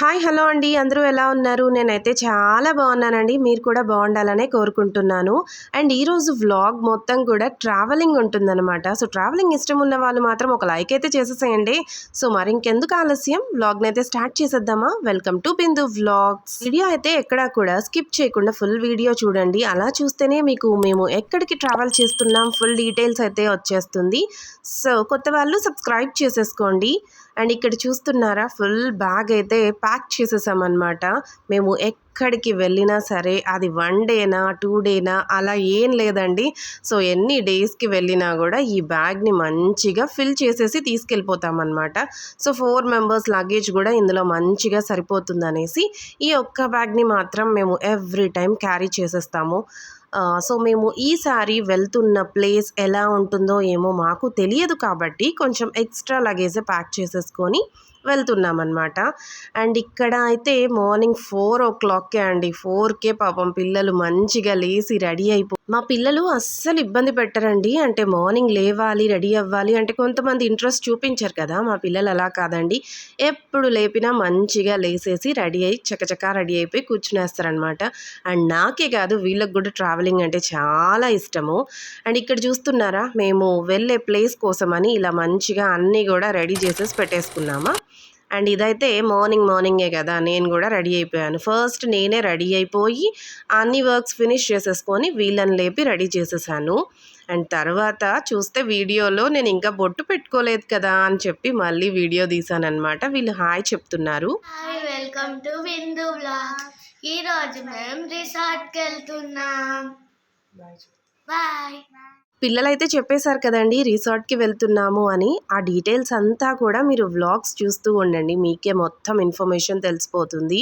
Hi hello అండి. అందరూ ఎలా ఉన్నారు? నేనైతే చాలా బాగున్నానండి. మీరు కూడా బాగుండాలనే కోరుకుంటున్నాను. అండ్ ఈరోజు వ్లాగ్ మొత్తం కూడా ట్రావెలింగ్ ఉంటుందన్నమాట. సో ట్రావెలింగ్ ఇష్టం ఉన్న వాళ్ళు మాత్రం ఒక లైక్ అయితే చేసేసేయండి. సో మరి ఇంకెందుకు ఆలస్యం? వ్లాగ్ని అయితే స్టార్ట్ చేసేద్దామా? Welcome to Bindu vlogs. Video అయితే ఎక్కడా కూడా స్కిప్ చేయకుండా ఫుల్ వీడియో చూడండి. అలా చూస్తేనే మీకు మేము ఎక్కడికి ట్రావెల్ చేస్తున్నాం? ఫుల్ డీటెయిల్స్ అయితే వచ్చేస్తుంది. సో కొత్త వాళ్ళు సబ్స్క్రైబ్ చేసేసుకోండి. అండ్ ఇక్కడ చూస్తున్నారా ఫుల్ బ్యాగ్ అయితే ప్యాక్ చేసేసామన్నమాట. మేము ఎక్కడికి వెళ్ళినా సరే అది వన్ డేనా టూ డేనా అలా ఏం లేదండి. సో ఎన్ని డేస్కి వెళ్ళినా కూడా ఈ బ్యాగ్ని మంచిగా ఫిల్ చేసేసి తీసుకెళ్ళిపోతామన్నమాట. సో ఫోర్ మెంబర్స్ లగేజ్ కూడా ఇందులో మంచిగా సరిపోతుందనేసి ఈ ఒక్క బ్యాగ్ని మాత్రం మేము ఎవ్రీ టైం క్యారీ చేసేస్తాము. సో మేము ఈసారి వెళ్తున్న ప్లేస్ ఎలా ఉంటుందో ఏమో మాకు తెలియదు కాబట్టి కొంచెం ఎక్స్ట్రా లగేజ్ ప్యాక్ చేసేసుకొని వెళ్తున్నాం అనమాట అండ్ ఇక్కడ అయితే మార్నింగ్ ఫోర్ ఓ క్లాక్కే అండి. ఫోర్కే పాపం పిల్లలు మంచిగా లేచి రెడీ అయిపో మా పిల్లలు అస్సలు ఇబ్బంది పెట్టరండి. అంటే మార్నింగ్ లేవాలి రెడీ అవ్వాలి. అంటే కొంతమంది ఇంట్రెస్ట్ చూపించారు కదా. మా పిల్లలు అలా కాదండి. ఎప్పుడు లేపినా మంచిగా లేసేసి రెడీ అయ్యి చకచకా రెడీ అయిపోయి కూర్చునేస్తారనమాట అండ్ నాకే కాదు వీళ్ళకి కూడా ట్రావెలింగ్ అంటే చాలా ఇష్టము. అండ్ ఇక్కడ చూస్తున్నారా మేము వెళ్ళే ప్లేస్ కోసమని ఇలా మంచిగా అన్నీ కూడా రెడీ చేసేసి పెట్టేసుకున్నామా. అండ్ ఇదైతే మార్నింగ్ మార్నింగే కదా నేను కూడా రెడీ అయిపోయాను. ఫస్ట్ నేనే రెడీ అయిపోయి అన్ని వర్క్స్ ఫినిష్ చేసేసుకొని వీళ్ళని లేపి రెడీ చేసేసాను. అండ్ తర్వాత చూస్తే వీడియోలో నేను ఇంకా బొట్టు పెట్టుకోలేదు కదా అని చెప్పి మళ్ళీ వీడియో తీసానమాట వీళ్ళు హాయ్ చెప్తున్నారు. Hi welcome to Bindu blog ఈ రోజు మేము రిసార్ట్కి వెళ్తున్నాం. బాయ్. పిల్లలైతే చెప్పేశారు కదండి రిసార్ట్కి వెళ్తున్నాము అని. ఆ డీటెయిల్స్ అంతా కూడా మీరు వ్లాగ్స్ చూస్తూ ఉండండి. మీకే మొత్తం ఇన్ఫర్మేషన్ తెలిసిపోతుంది.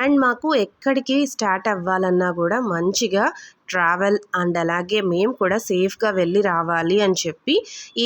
అండ్ మాకు ఎక్కడికి స్టార్ట్ అవ్వాలన్నా కూడా మంచిగా ట్రావెల్ అండ్ అలాగే మేము కూడా సేఫ్గా వెళ్ళి రావాలి అని చెప్పి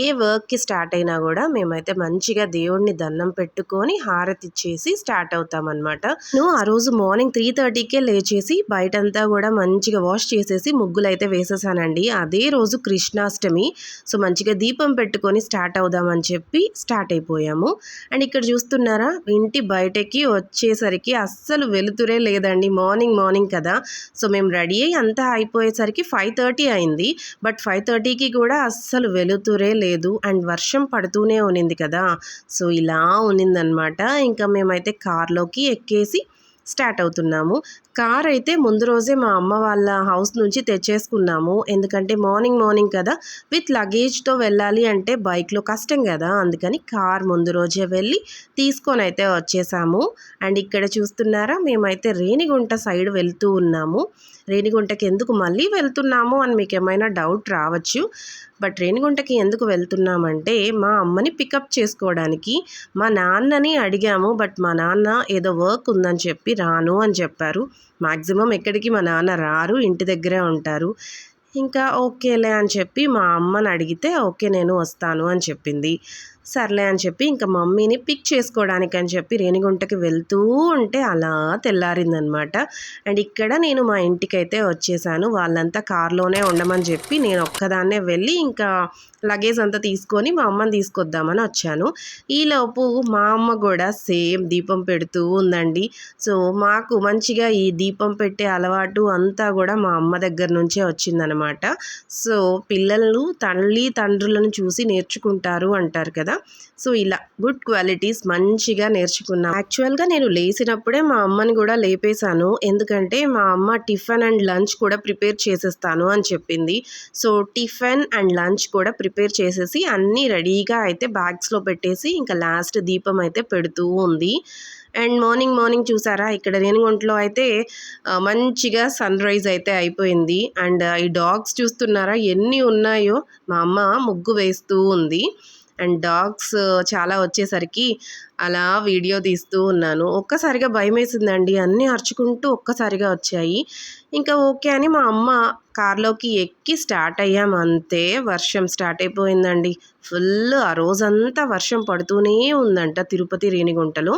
ఏ వర్క్కి స్టార్ట్ అయినా కూడా మేమైతే మంచిగా దేవుడిని దండం పెట్టుకొని హారతి ఇచ్చేసి స్టార్ట్ అవుతామన్నమాట నువ్వు ఆ రోజు మార్నింగ్ త్రీ థర్టీకే లేచేసి బయటంతా కూడా మంచిగా వాష్ చేసేసి ముగ్గులు అయితే వేసేసానండి. అదే రోజు కృష్ణాష్టమి సో మంచిగా దీపం పెట్టుకొని స్టార్ట్ అవుదామని చెప్పి స్టార్ట్ అయిపోయాము. అండ్ ఇక్కడ చూస్తున్నారా ఇంటి బయటకి వచ్చేసరికి అస్సలు వెలుతురే లేదండి. మార్నింగ్ మార్నింగ్ కదా. సో మేము రెడీ అయ్యి అంతా అయిపోయేసరికి ఫైవ్ థర్టీ అయింది. బట్ ఫైవ్ థర్టీకి కూడా అస్సలు వెలుతురే లేదు. అండ్ వర్షం పడుతూనే ఉన్నింది కదా. సో ఇలా ఉన్నిందనమాట. ఇంకా మేమైతే కార్లోకి ఎక్కేసి స్టార్ట్ అవుతున్నాము. కార్ అయితే ముందు రోజే మా అమ్మ వాళ్ళ హౌస్ నుంచి తెచ్చేసుకున్నాము. ఎందుకంటే మార్నింగ్ మార్నింగ్ కదా విత్ లగేజ్తో వెళ్ళాలి అంటే బైక్లో కష్టం కదా. అందుకని కార్ ముందు రోజే వెళ్ళి తీసుకొని అయితే వచ్చేసాము. అండ్ ఇక్కడ చూస్తున్నారా మేమైతే రేణిగుంట సైడ్ వెళ్తూ ఉన్నాము. రేణిగుంటకి ఎందుకు మళ్ళీ వెళ్తున్నాము అని మీకు ఏమైనా డౌట్ రావచ్చు. బట్ రేణిగుంటకి ఎందుకు వెళ్తున్నామంటే మా అమ్మని పికప్ చేసుకోవడానికి మా నాన్నని అడిగాము బట్ మా నాన్న ఏదో వర్క్ ఉందని చెప్పి రాను అని చెప్పారు. మ్యాక్సిమం ఎక్కడికి మా నాన్న రారు ఇంటి దగ్గరే ఉంటారు. ఇంకా ఓకేలే అని చెప్పి మా అమ్మని అడిగితే ఓకే నేను వస్తాను అని చెప్పింది. సర్లే అని చెప్పి ఇంకా మమ్మీని పిక్ చేసుకోవడానికి అని చెప్పి రేణిగుంటకి వెళ్తూ ఉంటే అలా తెల్లారిందనమాట. అండ్ ఇక్కడ నేను మా ఇంటికైతే వచ్చేసాను. వాళ్ళంతా కార్లోనే ఉండమని చెప్పి నేను ఒక్కదాన్నే వెళ్ళి ఇంకా లగేజ్ అంతా తీసుకొని మా అమ్మని తీసుకొద్దామని వచ్చాను. ఈలోపు మా అమ్మ కూడా సేమ్ దీపం పెడుతూ ఉందండి. సో మాకు మంచిగా ఈ దీపం పెట్టే అలవాటు అంతా కూడా మా అమ్మ దగ్గర నుంచే వచ్చిందనమాట. సో పిల్లలు తల్లి తండ్రులను చూసి నేర్చుకుంటారు అంటారు కదా. సో ఇలా గుడ్ క్వాలిటీస్ మంచిగా నేర్చుకున్నా. యాక్చువల్గా నేను లేచినప్పుడే మా అమ్మని కూడా లేపేశాను. ఎందుకంటే మా అమ్మ టిఫిన్ అండ్ లంచ్ కూడా ప్రిపేర్ చేసేస్తాను అని చెప్పింది. సో టిఫిన్ అండ్ లంచ్ కూడా ప్రిపేర్ చేసేసి అన్నీ రెడీగా అయితే బ్యాగ్స్లో పెట్టేసి ఇంకా లాస్ట్ దీపం అయితే పెడుతూ ఉంది. అండ్ మార్నింగ్ మార్నింగ్ చూసారా? ఇక్కడ రేణుగుంటలో అయితే మంచిగా సన్ రైజ్ అయితే అయిపోయింది. అండ్ ఈ డాగ్స్ చూస్తున్నారా? ఎన్ని ఉన్నాయో మా అమ్మ ముగ్గు వేస్తూ ఉంది. అండ్ డాగ్స్ చాలా వచ్చేసరికి అలా వీడియో తీస్తూ ఉన్నాను. ఒక్కసారిగా భయం వేసిందండి అన్నీ అరుచుకుంటూ ఒక్కసారిగా వచ్చాయి. ఇంకా ఓకే అని మా అమ్మ కార్లోకి ఎక్కి స్టార్ట్ అయ్యాం. అంతే వర్షం స్టార్ట్ అయిపోయిందండి. ఫుల్ ఆ రోజంతా వర్షం పడుతూనే ఉందంట తిరుపతి రేణిగుంటలో.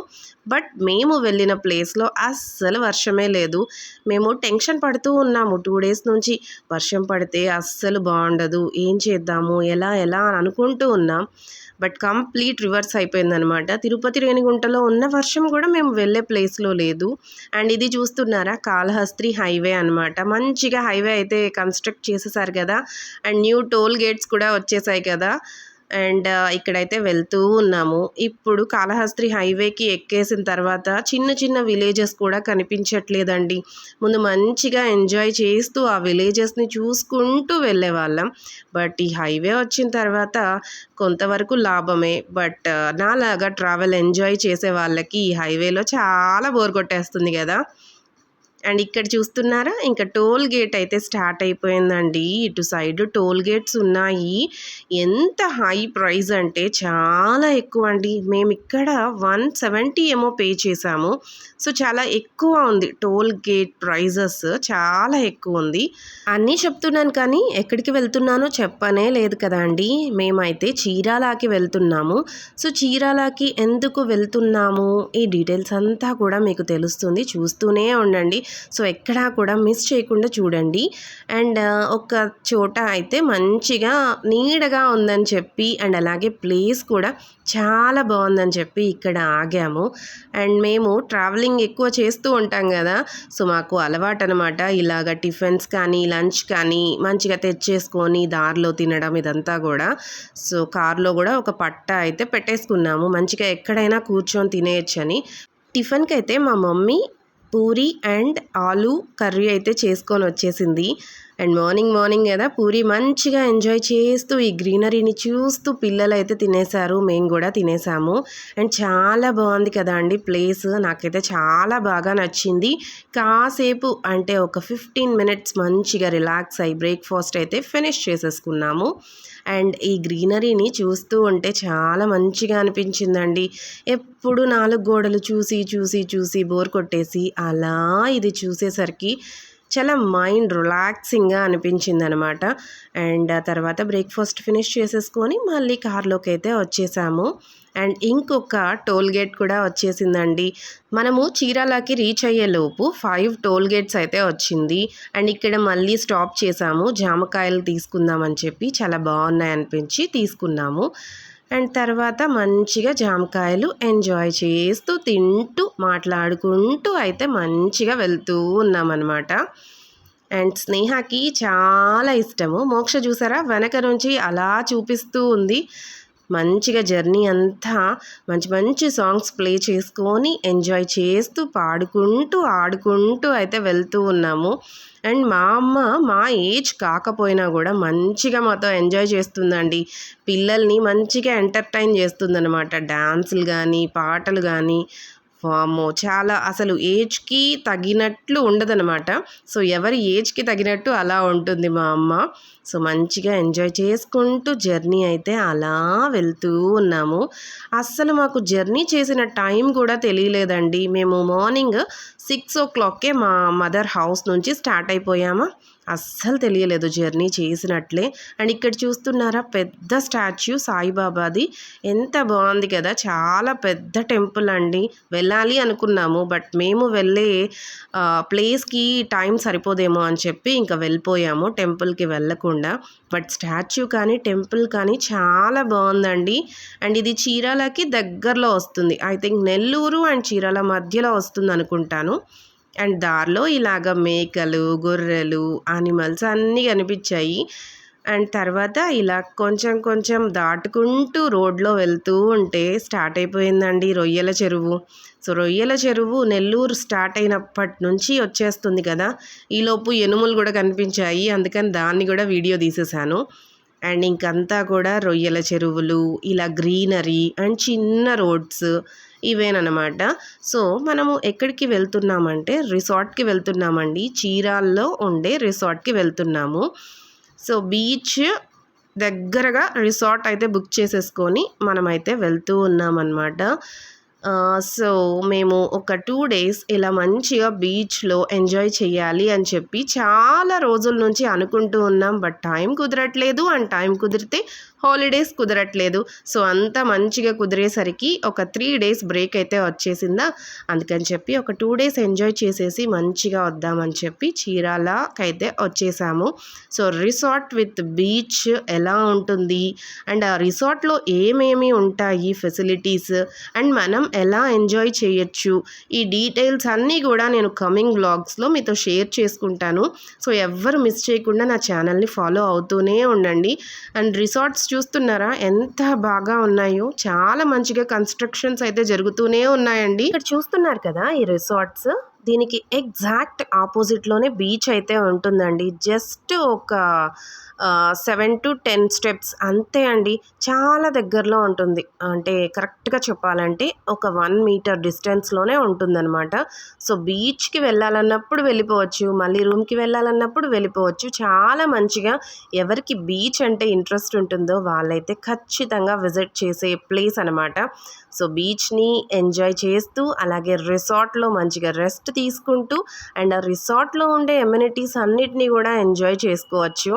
బట్ మేము వెళ్ళిన ప్లేస్లో అస్సలు వర్షమే లేదు. మేము టెన్షన్ పడుతూ ఉన్నాము. టూ డేస్ నుంచి వర్షం పడితే అస్సలు బాగుండదు. ఏం చేద్దాము? ఎలా ఎలా అని అనుకుంటూ ఉన్నాం. బట్ కంప్లీట్ రివర్స్ అయిపోయిందనమాట. తిరుపతి తిరుపతి రేణిగుంటలో ఉన్న వర్షం కూడా మేము వెళ్ళే ప్లేస్లో లేదు. అండ్ ఇది చూస్తున్నారా? కాళహస్త్రి హైవే అన్నమాట. మంచిగా హైవే అయితే కన్స్ట్రక్ట్ చేసేసారు కదా. అండ్ న్యూ టోల్ గేట్స్ కూడా వచ్చేసాయి కదా. అండ్ ఇక్కడైతే వెళ్తూ ఉన్నాము. ఇప్పుడు కాళహస్త్రి హైవేకి ఎక్కేసిన తర్వాత చిన్న చిన్న విలేజెస్ కూడా కనిపించట్లేదండి. ముందు మంచిగా ఎంజాయ్ చేస్తూ ఆ విలేజెస్ని చూసుకుంటూ వెళ్ళే వాళ్ళం బట్ ఈ హైవే వచ్చిన తర్వాత కొంతవరకు లాభమే. బట్ నాలాగా ట్రావెల్ ఎంజాయ్ చేసే వాళ్ళకి ఈ హైవేలో చాలా బోర్ కొట్టేస్తుంది కదా. అండ్ ఇక్కడ చూస్తున్నారా? ఇంకా టోల్ గేట్ అయితే స్టార్ట్ అయిపోయిందండి. ఇటు సైడ్ టోల్ గేట్స్ ఉన్నాయి. ఎంత హై ప్రైస్ అంటే చాలా ఎక్కువ అండి మేము ఇక్కడ వన్ సెవెంటీ ఏమో పే చేసాము. సో చాలా ఎక్కువ ఉంది టోల్ గేట్ ప్రైజెస్. చాలా ఎక్కువ ఉంది. అన్నీ చెప్తున్నాను కానీ ఎక్కడికి వెళ్తున్నానో చెప్పనే లేదు కదా అండి. మేమైతే చీరాలాకి వెళ్తున్నాము. సో చీరాలాకి ఎందుకు వెళ్తున్నాము? ఈ డీటెయిల్స్ అంతా కూడా మీకు తెలుస్తుంది. చూస్తూనే ఉండండి. సో ఎక్కడా కూడా మిస్ చేయకుండా చూడండి. అండ్ ఒక చోట అయితే మంచిగా నీడగా ఉందని చెప్పి అండ్ అలాగే ప్లేస్ కూడా చాలా బాగుందని చెప్పి ఇక్కడ ఆగాము. అండ్ మేము ట్రావెలింగ్ ఎక్కువ చేస్తూ ఉంటాం కదా సో మాకు అలవాటు అనమాట ఇలాగ టిఫిన్స్ కానీ లంచ్ కానీ మంచిగా తెచ్చేసుకొని దారిలో తినడం ఇదంతా కూడా. సో కార్లో కూడా ఒక పట్ట అయితే పెట్టేసుకున్నాము. మంచిగా ఎక్కడైనా కూర్చొని తినేయచ్చని. టిఫిన్కి అయితే మా mummy puri and aloo curry అయితే చేసుకొని వచ్చేసింది అండ్ మార్నింగ్ మార్నింగ్ కదా పూరి మంచిగా ఎంజాయ్ చేస్తూ ఈ గ్రీనరీని చూస్తూ పిల్లలు అయితే తినేశారు. మేము కూడా తినేసాము. అండ్ చాలా బాగుంది కదా అండి ప్లేస్. నాకైతే చాలా బాగా నచ్చింది. కాసేపు అంటే ఒక ఫిఫ్టీన్ మినిట్స్ మంచిగా రిలాక్స్ అయ్యి బ్రేక్ఫాస్ట్ అయితే ఫినిష్ చేసేసుకున్నాము. అండ్ ఈ గ్రీనరీని చూస్తూ ఉంటే చాలా మంచిగా అనిపించిందండి. ఎప్పుడు నాలుగు గోడలు చూసి చూసి చూసి బోర్ కొట్టేసి అలా ఇది చూసేసరికి చాలా మైండ్ రిలాక్సింగ్గా అనిపించింది అనమాట అండ్ ఆ తర్వాత బ్రేక్ఫాస్ట్ ఫినిష్ చేసేసుకొని మళ్ళీ కార్లోకి అయితే వచ్చేసాము. అండ్ ఇంకొక టోల్ గేట్ కూడా వచ్చేసిందండి. మనము చీరాలకి రీచ్ అయ్యేలోపు ఫైవ్ టోల్ గేట్స్ అయితే వచ్చింది. అండ్ ఇక్కడ మళ్ళీ స్టాప్ చేసాము. జామకాయలు తీసుకుందామని చెప్పి చాలా బాగున్నాయి అనిపించి తీసుకున్నాము. అండ్ తర్వాత మంచిగా జామకాయలు ఎంజాయ్ చేస్తూ తింటూ మాట్లాడుకుంటూ అయితే మంచిగా వెళ్తూ ఉన్నామన్నమాట. అండ్ స్నేహకి చాలా ఇష్టము. మోక్ష చూసారా? వెనక నుంచి అలా చూపిస్తూ ఉంది. మంచిగా జర్నీ అంతా మంచి మంచి సాంగ్స్ ప్లే చేసుకొని ఎంజాయ్ చేస్తూ పాడుకుంటూ ఆడుకుంటూ అయితే వెళ్తూ ఉన్నాము. అండ్ మా అమ్మ మా ఏజ్ కాకపోయినా కూడా మంచిగా మాతో ఎంజాయ్ చేస్తుందండి. పిల్లల్ని మంచిగా ఎంటర్టైన్ చేస్తుందన్నమాట. డ్యాన్సులు కానీ పాటలు కానీ వామ్మో! చాలా అసలు ఏజ్కి తగినట్లు ఉండదన్నమాట. సో ఎవరి ఏజ్కి తగినట్టు అలా ఉంటుంది మా అమ్మ. సో మంచిగా ఎంజాయ్ చేసుకుంటూ జర్నీ అయితే అలా వెళ్తూ ఉన్నాము. అస్సలు మాకు జర్నీ చేసిన టైం కూడా తెలియలేదండి. మేము మార్నింగ్ సిక్స్ ఓ క్లాక్కే మా మదర్ హౌస్ నుంచి స్టార్ట్ అయిపోయామా? అస్సలు తెలియలేదు జర్నీ చేసినట్లే. అండ్ ఇక్కడ చూస్తున్నారా పెద్ద స్టాచ్యూ సాయిబాబాది. ఎంత బాగుంది కదా చాలా పెద్ద టెంపుల్ అండి. వెళ్ళాలి అనుకున్నాము బట్ మేము వెళ్ళే ప్లేస్కి టైం సరిపోదేమో అని చెప్పి ఇంకా వెళ్ళిపోయాము టెంపుల్కి వెళ్ళకుండా. బట్ స్టాచ్యూ కానీ టెంపుల్ కానీ చాలా బాగుందండి. అండ్ ఇది చీరాలకి దగ్గరలో వస్తుంది. I think Nellore and Chirala మధ్యలో వస్తుంది అనుకుంటాను అండ్ దారిలో ఇలాగ మేకలు గొర్రెలు యానిమల్స్ అన్నీ కనిపించాయి. అండ్ తర్వాత ఇలా కొంచెం కొంచెం దాటుకుంటూ రోడ్లో వెళ్తూ ఉంటే స్టార్ట్ అయిపోయిందండి రొయ్యల చెరువు. సో రొయ్యల చెరువు నెల్లూరు స్టార్ట్ అయినప్పటి నుంచి వచ్చేస్తుంది కదా. ఈలోపు ఎనుములు కూడా కనిపించాయి. అందుకని దాన్ని కూడా వీడియో తీసేశాను. అండ్ ఇంకంతా కూడా రొయ్యల చెరువులు ఇలా గ్రీనరీ అండ్ చిన్న రోడ్స్ ఇవేనమాట సో మనము ఎక్కడికి వెళ్తున్నామంటే రిసార్ట్కి వెళ్తున్నామండి. చీరాల్లో ఉండే రిసార్ట్కి వెళ్తున్నాము. సో బీచ్ దగ్గరగా రిసార్ట్ అయితే బుక్ చేసేసుకొని మనమైతే వెళ్తూ ఉన్నామన్నమాట. సో మేము ఒక టూ డేస్ ఇలా మంచిగా బీచ్లో ఎంజాయ్ చేయాలి అని చెప్పి చాలా రోజుల నుంచి అనుకుంటూ ఉన్నాం. బట్ టైం కుదరట్లేదు అండ్ టైం కుదిరితే హాలిడేస్ కుదరట్లేదు. సో అంతా మంచిగా కుదిరేసరికి ఒక త్రీ డేస్ బ్రేక్ అయితే వచ్చేసిందా? అందుకని చెప్పి ఒక టూ డేస్ ఎంజాయ్ చేసేసి మంచిగా వద్దామని చెప్పి చీరాలకైతే వచ్చేసాము. సో రిసార్ట్ విత్ బీచ్ ఎలా ఉంటుంది? అండ్ ఆ రిసార్ట్లో ఏమేమి ఉంటాయి ఫెసిలిటీస్? అండ్ మనం ఎలా ఎంజాయ్ చేయొచ్చు? ఈ డీటెయిల్స్ అన్నీ కూడా నేను కమింగ్ వ్లాగ్స్లో మీతో షేర్ చేసుకుంటాను. సో ఎవ్వరు మిస్ చేయకుండా నా ఛానల్ని ఫాలో అవుతూనే ఉండండి. అండ్ రిసార్ట్స్ చూస్తున్నారా? ఎంత బాగా ఉన్నాయో. చాలా మంచిగా కన్స్ట్రక్షన్స్ అయితే జరుగుతూనే ఉన్నాయండి. ఇక్కడ చూస్తున్నారు కదా ఈ రిసార్ట్స్. దీనికి ఎగ్జాక్ట్ ఆపోజిట్లోనే బీచ్ అయితే ఉంటుందండి. జస్ట్ ఒక సెవెన్ టు టెన్ స్టెప్స్ అంతే అండి. చాలా దగ్గరలో ఉంటుంది. అంటే కరెక్ట్గా చెప్పాలంటే ఒక వన్ మీటర్ డిస్టెన్స్లోనే ఉంటుందన్నమాట. సో బీచ్కి వెళ్ళాలన్నప్పుడు వెళ్ళిపోవచ్చు మళ్ళీ రూమ్కి వెళ్ళాలన్నప్పుడు వెళ్ళిపోవచ్చు. చాలా మంచిగా ఎవరికి బీచ్ అంటే ఇంట్రెస్ట్ ఉంటుందో వాళ్ళైతే ఖచ్చితంగా విజిట్ చేసే ప్లేస్ అనమాట సో బీచ్ని ఎంజాయ్ చేస్తూ అలాగే రిసార్ట్లో మంచిగా రెస్ట్ తీసుకుంటూ అండ్ ఆ రిసార్ట్లో ఉండే ఎమ్యూనిటీస్ అన్నిటినీ కూడా ఎంజాయ్ చేసుకోవచ్చు.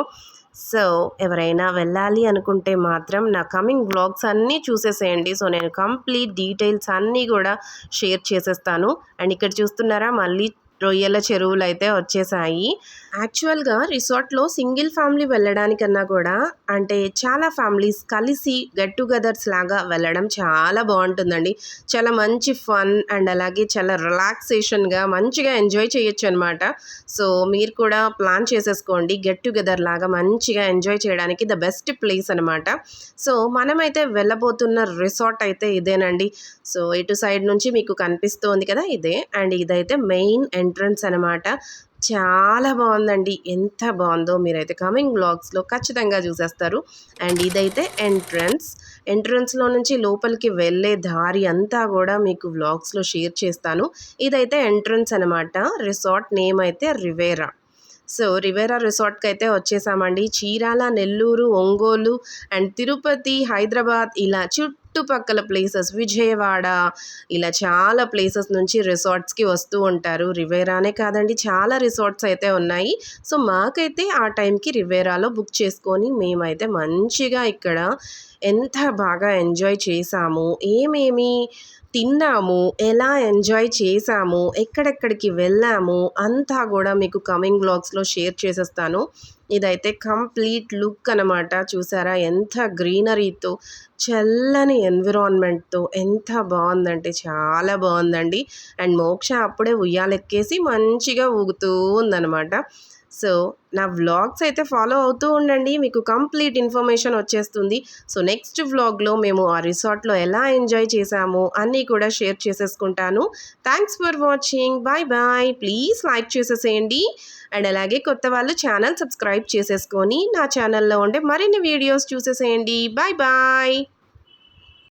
సో ఎవరైనా వెళ్ళాలి అనుకుంటే మాత్రం నా కమింగ్ వ్లాగ్స్ అన్నీ చూసేసేయండి. సో నేను కంప్లీట్ డీటెయిల్స్ అన్నీ కూడా షేర్ చేసేస్తాను. అండ్ ఇక్కడ చూస్తున్నారా మళ్ళీ రొయ్యల చెరువులు అయితే వచ్చేసాయి. యాక్చువల్గా రిసార్ట్లో సింగిల్ ఫ్యామిలీ వెళ్ళడానికన్నా కూడా అంటే చాలా ఫ్యామిలీస్ కలిసి గెట్ టుగెదర్స్ లాగా వెళ్ళడం చాలా బాగుంటుందండి. చాలా మంచి ఫన్ అండ్ అలాగే చాలా రిలాక్సేషన్గా మంచిగా ఎంజాయ్ చేయొచ్చు అనమాట సో మీరు కూడా ప్లాన్ చేసేసుకోండి. గెట్ టుగెదర్ లాగా మంచిగా ఎంజాయ్ చేయడానికి ద బెస్ట్ ప్లేస్ అనమాట సో మనమైతే వెళ్ళబోతున్న రిసార్ట్ అయితే ఇదేనండి. సో ఇటు సైడ్ నుంచి మీకు కనిపిస్తోంది కదా ఇదే అండ్ ఇదైతే మెయిన్ ఎంట్రన్స్ అనమాట చాలా బాగుందండి. ఎంత బాగుందో మీరైతే కమింగ్ బ్లాగ్స్లో ఖచ్చితంగా చూసేస్తారు. అండ్ ఇదైతే ఎంట్రన్స్. ఎంట్రన్స్లో నుంచి లోపలికి వెళ్ళే దారి అంతా కూడా మీకు వ్లాగ్స్లో షేర్ చేస్తాను. ఇదైతే ఎంట్రన్స్ అనమాట రిసార్ట్ నేమ్ అయితే రివేరా. సో రివేరా రిసార్ట్కి అయితే వచ్చేసామండి. చీరాల నెల్లూరు ఒంగోలు అండ్ తిరుపతి హైదరాబాద్ ఇలా చుట్టుపక్కల ప్లేసెస్ విజయవాడ ఇలా చాలా ప్లేసెస్ నుంచి రిసార్ట్స్కి వస్తూ ఉంటారు. రివేరానే కాదండి చాలా రిసార్ట్స్ అయితే ఉన్నాయి. సో మాకైతే ఆ టైంకి రివేరాలో బుక్ చేసుకొని మేమైతే మంచిగా ఇక్కడ ఎంత బాగా ఎంజాయ్ చేసాము ఏమేమి తిన్నాము ఎలా ఎంజాయ్ చేసాము ఎక్కడెక్కడికి వెళ్ళాము అంతా కూడా మీకు కమింగ్ బ్లాగ్స్లో షేర్ చేసేస్తాను. ఇదైతే కంప్లీట్ లుక్ అనమాట చూసారా? ఎంత గ్రీనరీతో చల్లని ఎన్విరాన్మెంట్తో ఎంత బాగుందంటే చాలా బాగుందండి. అండ్ మోక్ష అప్పుడే ఉయ్యాలెక్కేసి మంచిగా ఊగుతూ ఉందన్నమాట. సో నా వ్లాగ్స్ అయితే ఫాలో అవుతూ ఉండండి. మీకు కంప్లీట్ ఇన్ఫర్మేషన్ వచ్చేస్తుంది. సో నెక్స్ట్ వ్లాగ్లో మేము ఆ రిసార్ట్లో ఎలా ఎంజాయ్ చేసాము అన్నీ కూడా షేర్ చేసేసుకుంటాను. Thanks for watching. Bye bye. Please like చేసేసేయండి. అండ్ అలాగే కొత్త వాళ్ళు ఛానల్ సబ్స్క్రైబ్ చేసేసుకొని నా ఛానల్లో ఉండే మరిన్ని వీడియోస్ చూసేసేయండి. Bye bye.